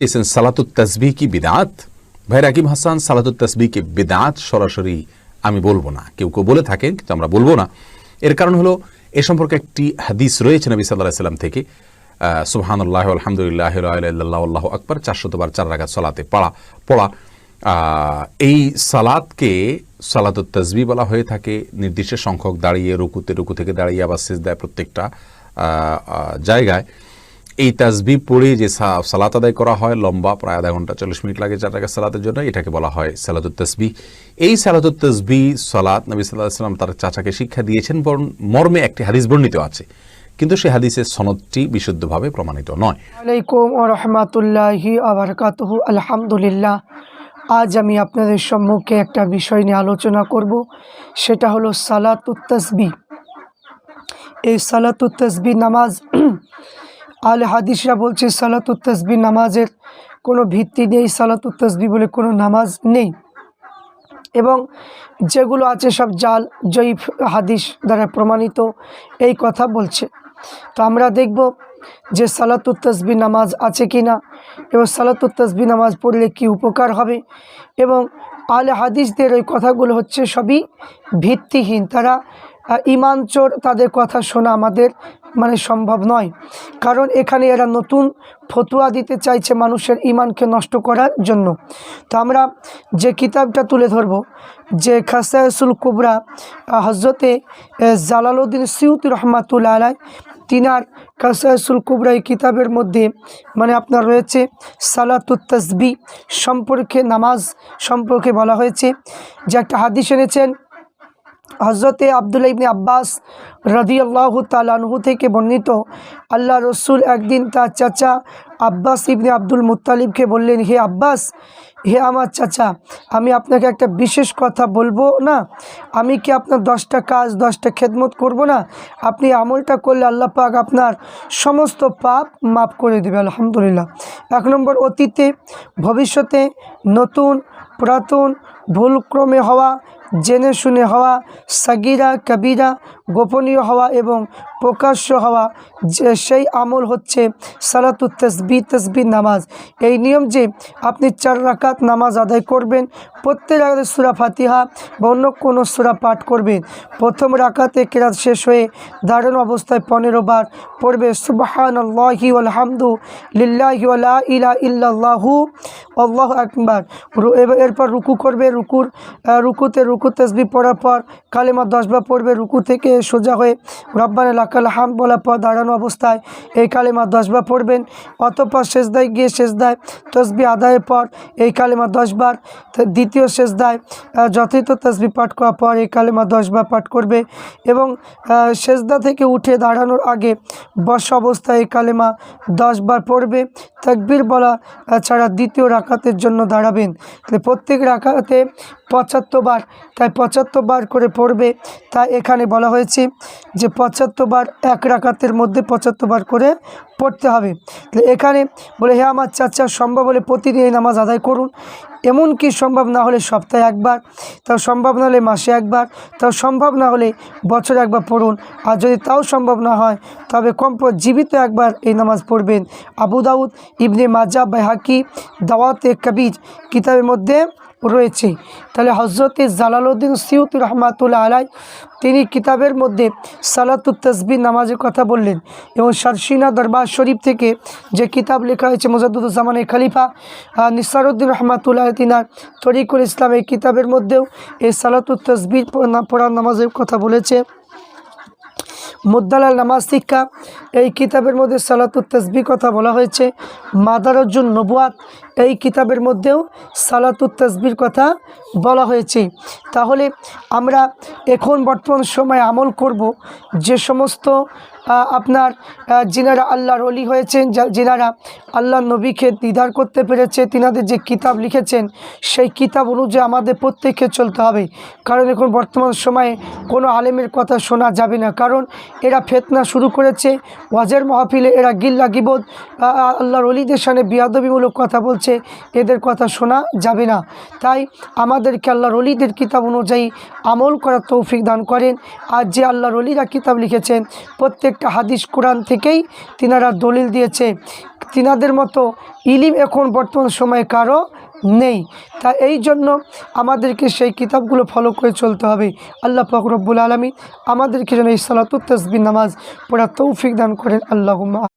চেয়েছেন সালাতুত তসবি কি বিদাত। ভাই রাকিব হাসান, সালাতুত তসবি কি বিদাত সরাসরি আমি বলব না। কেউ কেউ বলে থাকেন, কিন্তু আমরা বলব না। এর কারণ হলো, এ সম্পর্কে একটি হাদিস রয়েছে নবী সাল্লাহ সাল্লাম থেকে। সুবহানুল্লাহ আলহামদুলিল্লাহ আল্লাহ আকবর চারশতবার চার রাগাত সলাতে পড়া পড়া। এই সালাদকে সালাতুত তসবি বলা হয়ে থাকে, নির্দিষ্ট সংখ্যক দাঁড়িয়ে, রুকুতে, রুকু থেকে দাঁড়িয়ে আবার শেষ দেয় প্রত্যেকটা জায়গায়। এই তাসবি পড়ে যে সালাত আদায় করা হয়, লম্বা, প্রায় আধা ঘণ্টা, চল্লিশ মিনিট লাগে চার টাকা সালাতের জন্য। এটাকে বলা হয় সালাতুত তসবি এই সালাতুত তসবি সালাত নবী সাল্লাহ সাল্লাম তার চাচাকে শিক্ষা দিয়েছেন, বরং মর্মে একটি হাদিস বর্ণিত আছে। কিন্তু সে হাদিসের সনদটি বিশুদ্ধভাবে প্রমাণিত নয়। আলাইকুম আলহামদুলিল্লাহ, আজ আমি আপনাদের সম্মুখে একটা বিষয় নিয়ে আলোচনা করব। সেটা হলো সালাতুত এই সালাতুত নামাজ আল হাদিসরা বলছে তসবি নামাজের কোনো ভিত্তি নেই তসবি বলে কোনো নামাজ নেই। এবং যেগুলো আছে সব জাল, জয়ীফ হাদিস দ্বারা প্রমাণিত, এই কথা বলছে। তো আমরা দেখব যে সালাতুত নামাজ আছে কি না, এবং সালাতুত নামাজ পড়লে কি উপকার হবে, এবং আলে হাদিসদের ওই কথাগুলো হচ্ছে সবই ভিত্তিহীন। তারা ইমান চোর তাদের কথা শোনা আমাদের মানে সম্ভব নয়। কারণ এখানে এরা নতুন ফতুয়া দিতে চাইছে মানুষের ইমানকে নষ্ট করার জন্য। তো আমরা যে কিতাবটা তুলে ধরব, যে খাসায়সুল কুবরা হজরতে জালালউদ্দিন সিউতি রহমাতুল্লা আলাই তিনার কাসায়সুল কুবরা এই কিতাবের মধ্যে মানে আপনার রয়েছে সালাতুত তসবি সম্পর্কে নামাজ সম্পর্কে বলা হয়েছে। যে একটা হাদিস এনেছেন হজরতে আবদুল্লা ইবনে আব্বাস রদি আল্লাহ তালানহু থেকে বর্ণিত, আল্লাহ রসুল একদিন তার চাচা আব্বাস ইবনে আব্দুল মুত্তালিবকে বললেন, হে আব্বাস, হে আমার চাচা, আমি আপনাকে একটা বিশেষ কথা বলব না? আমি কি আপনার দশটা কাজ, দশটা খেদমত করব না? আপনি আমলটা করলে আল্লাহ পাক আপনার সমস্ত পাপ মাফ করে দেবে। আলহামদুলিল্লাহ। এক নম্বর, অতীতে, ভবিষ্যতে, নতুন, পুরাতন, ভুলক্রমে হওয়া, জেনে শুনে হওয়া, সাগিরা, কবিরা গোপনীয় হওয়া এবং প্রকাশ্য হওয়া যে সেই আমল হচ্ছে সালাতু তসবি তসবি নামাজ। এই নিয়ম যে আপনি চার রাকাত নামাজ আদায় করবেন, প্রত্যেক রাকাতে সুরা ফাতিহা বা অন্য কোনো সুরা পাঠ করবেন। প্রথম রাকাতে কেরাত শেষ হয়ে দাঁড়ানো অবস্থায় পনেরো বার পড়বে সুবাহান আলহামদু লিল্লাহি ইলা ইল্লাল্লাহু, আল্লাহ রু- এরপর রুকু করবে, রুকুর রুকুতে রুকু তসবি পড়ার পর কালেমা দশবার পড়বে, রুকু থেকে সোজা হয়ে রব্বানে লাকাল হাম বলার পর দাঁড়ানো অবস্থায় এই কালেমা দশবার পড়বেন। অতপর শেষদায় গিয়ে শেষদায় তসবি আদায়ের পর এই কালেমা দশবার দ্বিতীয় শেষদায় যথাযথ তসবি পাঠ করার পর এই কালেমা দশবার পাঠ করবে এবং সেজদা থেকে উঠে দাঁড়ানোর আগে বসা অবস্থায় এই কালেমা দশবার পড়বে। তাকবীর বলা ছাড়া দ্বিতীয় রাকাতের জন্য দাঁড়াবেন। তাহলে প্রত্যেক রাকাতে পঁচাত্তর বার, তাই পঁচাত্তর বার করে পড়বে। তাই এখানে বলা হয়েছে যে পঁচাত্তর বার এক রাকাতের মধ্যে পঁচাত্তর বার করে পড়তে হবে। তাহলে এখানে বলে হ্যাঁ আমার চাচা, সম্ভব হলে প্রতিদিন এই নামাজ আদায় করুন। এমন কি সম্ভব না হলে সপ্তাহে একবার, তাও সম্ভব না হলে মাসে একবার, তাও সম্ভব না হলে বছরে একবার পড়ুন। আর যদি তাও সম্ভব না হয়, তবে কমপক্ষে জীবিত একবার এই নামাজ পড়বেন। আবু দাউদ, ইবনে মাজা বাইহাকি দাওয়াতে কবির কিতাবের মধ্যে রয়েছে। তাহলে হজরতে জালালউদ্দিন সিউত রহমাতুল্লাহ আলাই তিনি কিতাবের মধ্যে সালাতুত তসবি নামাজের কথা বললেন এবং শারসিনা দরবার শরীফ থেকে যে কিতাব লেখা হয়েছে মুজাদুজ্জামানের খলিফা নিসারুদ্দিন রহমাতুল্লাহ তিনার তরিকুল ইসলাম এই কিতাবের মধ্যেও এই সালাতুত তসবির পড়ার নামাজের কথা বলেছে। মুদ্দালাল নামাজ শিক্ষা, এই কিতাবের মধ্যে সালাতুত তসবি কথা বলা হয়েছে। মাদারুজ্জুন নবুয়াত এই কিতাবের মধ্যেও সালাতুত তসবির কথা বলা হয়েছে। তাহলে আমরা এখন বর্তমান সময় আমল করব। যে সমস্ত আপনার যিনারা আল্লাহর অলি হয়েছেন যিনারা আল্লাহ নবীকে দিদার করতে পেরেছে, তিনাদের যে কিতাব লিখেছেন, সেই কিতাব অনুযায়ী আমাদের প্রত্যেককে চলতে হবে। কারণ এখন বর্তমান সময়ে কোনো আলেমের কথা শোনা যাবে না। কারণ এরা ফেতনা শুরু করেছে, ওয়াজের মাহফিলে এরা গিল্লা গিবোধ আল্লাহর অলিদের সামনে বিয়াদবিমূলক কথা বলছে আছে, এদের কথা শোনা যাবে না। তাই আমাদেরকে আল্লাহর অলিদের কিতাব অনুযায়ী আমল করার তৌফিক দান করেন। আর যে আল্লাহর অলিরা কিতাব লিখেছেন, প্রত্যেকটা হাদিস কোরআন থেকেই তিনারা দলিল দিয়েছে। তিনাদের মতো ইলিম এখন বর্তমান সময়ে কারও নেই। তা এই জন্য আমাদেরকে সেই কিতাবগুলো ফলো করে চলতে হবে। আল্লাহ ফকরব্বুল আলমী আমাদেরকে যেন এই সালাতুত তসবির নামাজ পড়া তৌফিক দান করেন। আল্লাহ